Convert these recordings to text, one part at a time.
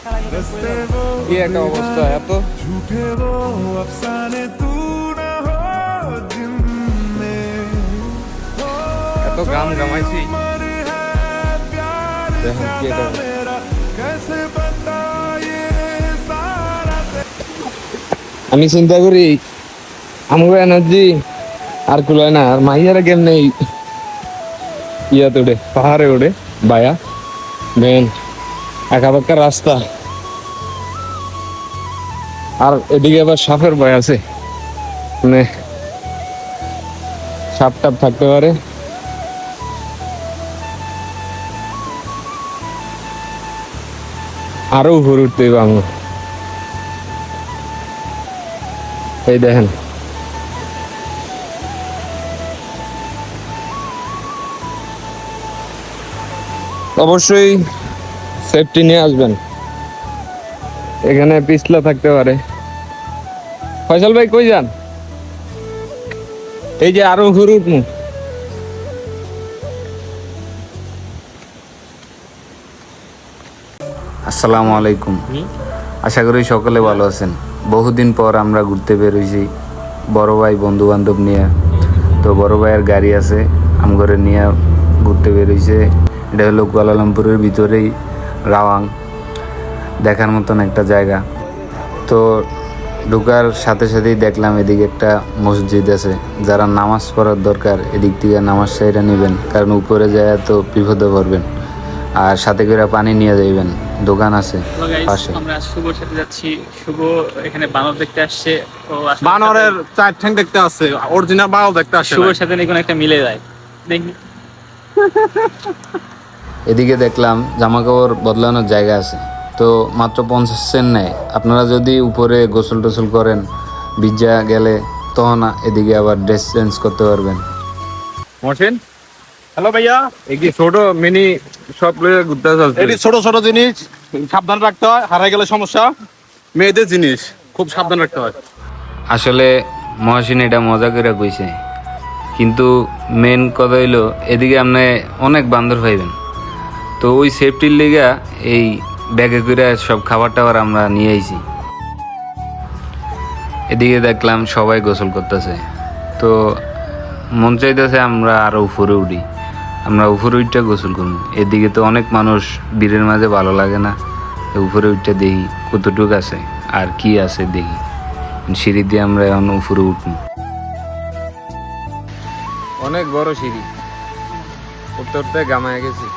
কি একটা অবস্থা, এত? এত আমি চিন্তা করি আমার এনার্জি আর কুলায় না, আর মাইয়ারা কেমনে ইয়া উঠে পাহাড়ে উঠে বায়া। বেন একা বাক্কা রাস্তা। আর এদিকে আবার সাপের ভয় আছে। মানে সাপ টাপ থাকতে পারে। আরও উপরে উঠতে আমরা এই দেখেন। অবশ্যই সেফটি নিয়ে আসবেন। এখানে পিছলা থাকতে পারে। ফয়সাল ভাই কই যান? এই যে আরও ঘুরে উঠমু আসসালামু আলাইকুম। আশা করি সকলে ভালো আছেন। বহুদিন পর আমরা ঘুরতে বেরোইছি বড় ভাই বন্ধু বান্ধব নিয়ে। তো বড় ভাইয়ের গাড়ি আছে আমগরে নিয়ে ঘুরতে বেরোইছে এটা হলো কুয়ালালামপুরের ভিতরেই রাওয়াং দেখার মতন একটা জায়গা। তো ঢুকার সাথে সাথেই দেখলাম এদিকে একটা মসজিদ আছে যারা নামাজ পড়ার দরকার এদিক থেকে নামাজ সাইরা নেবেন কারণ উপরে যায় তো বিপদে পড়বেন। আর সাথে করে পানি নিয়ে যাইবেন দোকান আছে পাশে। আমরা শুভর সাথে যাচ্ছি। শুভ এখানে বানর দেখতে আসছে। ও বানরের চার ঠ্যাং দেখতে আসছে অরিজিনাল বানর দেখতে আসছে শুভর সাথে নাকি কোনো একটা মিলে যায়। দেখি। এদিকে দেখলাম জামা কাপড় বদলানোর জায়গা আছে। তো মাত্র পঞ্চাশ সেন্ট নেয়। আপনারা যদি উপরে গোসল টোসল করেন বিজ্জা গেলে তখন এদিকে আবার ড্রেস চেঞ্জ করতে পারবেন। মহসিন? হ্যালো ভাইয়া। এই কি ছোট মিনি সব লয়ে ঘুরতে এটি ছোট ছোট জিনিস সাবধান রাখতে হয় হারাই গেলে সমস্যা। মেয়েদের জিনিস খুব সাবধান রাখতে হয়। আসলে মহাসিন এটা মজা করে কইছে। কিন্তু মেন কথা হইল এদিকে আপনি অনেক বান্দর পাইবেন তো ওই সেফটির লিগা এই ব্যাগে করে সব খাবার টাবার আমরা নিয়ে আইছি। এদিকে দেখলাম সবাই গোসল করতেছে। তো মন চাইতেছে আমরা আরও উপরে উঠি। আমরা উপরে উঠটা গোসল করব। এদিকে তো অনেক মানুষ বীরের মাঝে ভালো লাগে না। উপরে উঠটা দেখি কতটুক আছে আর কি আছে দেখি। সিঁড়ি দিয়ে আমরা এখন উপরে উঠবো। অনেক বড় সিঁড়ি। উঠতে গামায় গেছি।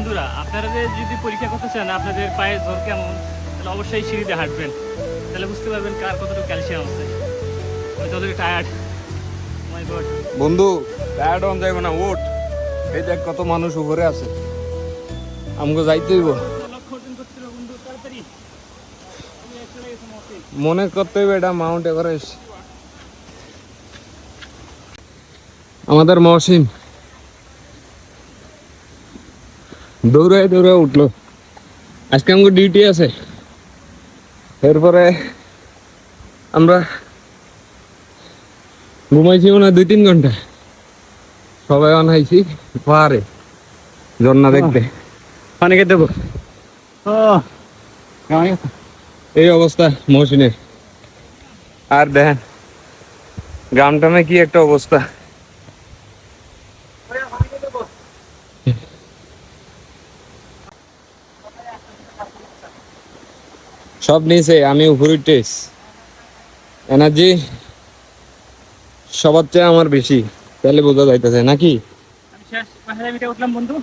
বন্ধুরা আপনারা যে যদি পরীক্ষা করতে চান আপনাদের পায়ে জ্বর কেমন তাহলে অবশ্যই সিঁড়িতে হাঁটবেন। তাহলে বুঝতে পারবেন কার কতটুকু ক্যালসিয়াম আছে। আমি টায়ার্ড মাই গড বন্ধু টায়ার্ড হন যাইব না ওট এই দেখ কত মানুষ উপরে আছে। আমাকে যাইতে হইব। মনে করতে হইবে এটা মাউন্ট এভারেস্ট। আমাদের মহসিন। দৌড়ায় দৌড়ায় উঠল। আজকে আমাকে ডিউটি আছে। এরপরে আমরা ঘুমাইছিও না দুই তিন ঘণ্টা। সবাই অনাইছি। পাহাড়ে। ঝর্ণা দেখতে। পানি খেতে দেবো। এই অবস্থা মহসিনের। আর দেখেন গ্রামটামে কি একটা অবস্থা। সব নিয়েছে আমি উপরে টেস এনার্জি সবার চেয়ে আমার বেশি তাহলে বোঝা যাইতেছে নাকি? আমি শেষ পাহাড়ে মিটে উঠলাম বন্ধু।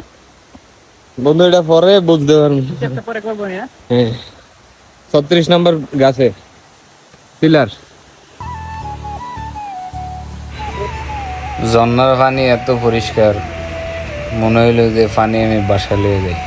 বন্ধু এটা পরে বুঝতে পারব। চেষ্টা পরে করব হ্যাঁ? হ্যাঁ। ছত্রিশ নম্বর গাছে। পিলার ঝর্ণার পানি এত পরিষ্কার মনে হইল যে পানি আমি বাসা লিয়ে যাই।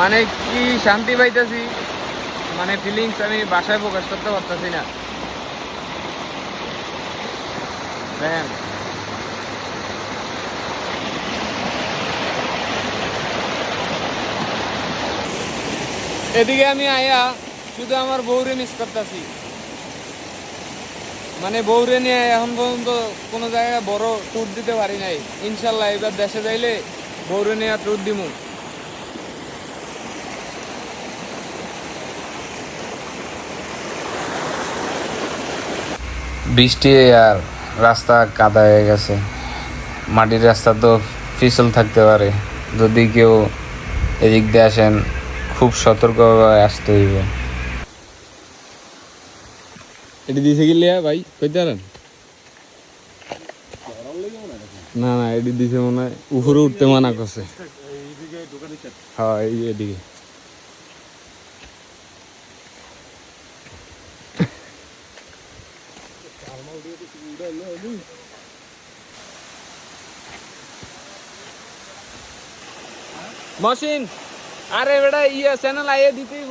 মানে কি শান্তি পাইতেছি? মানে ফিলিংস আমি বাসায় প্রকাশ করতে পারতেছি না। এদিকে আমি আয়া শুধু আমার বউরে মিস করতেছি। মানে বউরে নিয়ে এখন পর্যন্ত কোনো জায়গায় বড় ট্যুর দিতে পারি নাই। ইনশাল্লাহ এবার দেশে যাইলে বউরে নিয়ে ট্যুর দিমু। বৃষ্টি আর রাস্তা কাদা হয়ে গেছে। মাটির রাস্তা তো পিছল থাকতে পারে। যদি কেউ এদিক দিয়ে আসেন, খুব সতর্কভাবে আসতে হইবে। এটি দিছে কি লিয়া ভাই? কইতে পারেন? না না, এটি দিছে মনে হয়, উপরে উঠতে মানা করছে। হ্যাঁ এই এদিকে। মশিন আরে বেটা ইয়ে চ্যানেল আইয়ে দিতেই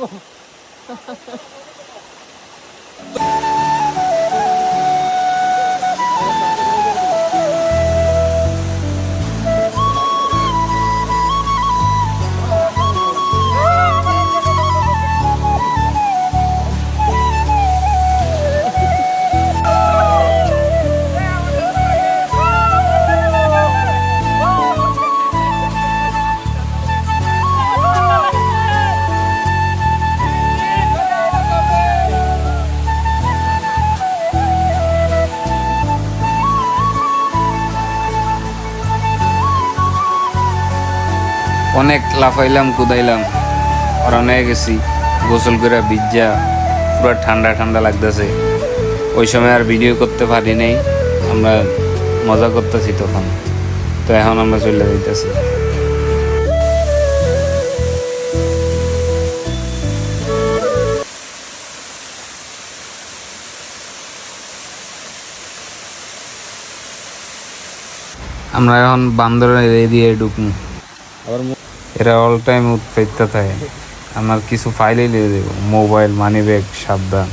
অনেক লাফাইলাম, কুদাইলাম অরণে গেছি, গোসল করে ভিজা, পুরো ঠান্ডা ঠান্ডা লাগতেছে। ওই সময় আর ভিডিও করতে পারি নাই, আমরা মজা করতেছি তখন। তো এখন আমরা চলে যাইতেছি। আমরা এখন বান্দরের এরিয়ায় ঢুকবো। আবার এরা অল টাইম উৎপেত্ত থাকে আমার কিছু ফাইলে লিয়ে দেব। মোবাইল মানি ব্যাগ সাবধান।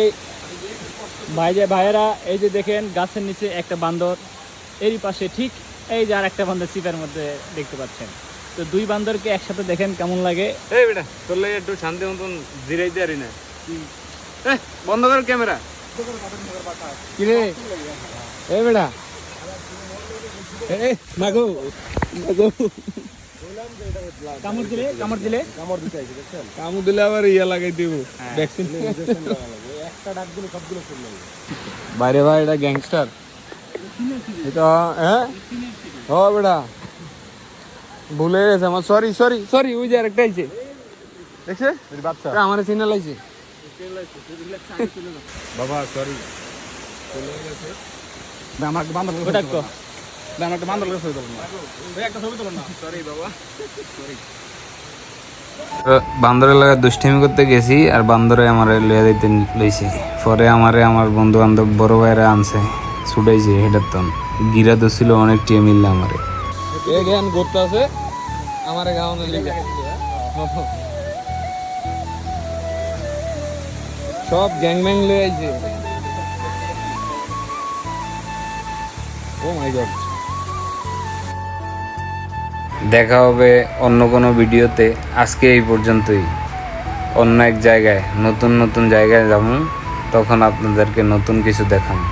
এই ভাই যে ভাইয়েরা, এই যে দেখেন, গাছের নিচে একটা বান্দর। এরই পাশে ঠিক এই যে আর একটা বান্দর চিপের মধ্যে দেখতে পাচ্ছেন। তো দুই বান্দরকে একসাথে দেখেন কেমন লাগে। এই বেটা তোর লাগে একটু শান্তি মতন জিরাইতে পারি না। বন্ধ কর ক্যামেরা। কি রে? এ বেটা। এ, এ, মাগো। মাগো। কামড় দিলে কামড় দিলে। আবার ইয়া লাগাই দিব। ভ্যাকসিন বাইরে ভাই এটা গ্যাংস্টার এটা হ্যাঁ? ও বেটা। ভুলে গেছে আমার। সরি সরি সরি ওই যে আরেকটা আইছে। দেখছে? বাচ্চা। আমার সিগন্যাল আইছে বাবা সরি আমাকে বান্দর ওটা কো। আমাকে বান্দর কাছে একটা ছবি তোলো না। সরি বাবা। বান্দরের লাগে দুষ্টামি করতে গেছি আর বান্দরে আমার লইয়া দিতে লইছে। পরে আমারে আমার বন্ধু বান্ধব বড় ভাইরা আনছে ছুটাইছে হেটার তন গিরা দছিল অনেক টিয়ে মিললে আমারে। এ জ্ঞান করতে আছে। আমার গাওনের লিগে। সব গ্যাং ম্যাং লয়ে আইছে। ও মাই গড দেখা হবে অন্য কোনো ভিডিওতে। আজকে এই পর্যন্তই। অন্য এক জায়গায়, নতুন নতুন জায়গায় যাব। তখন আপনাদেরকে নতুন কিছু দেখাবো।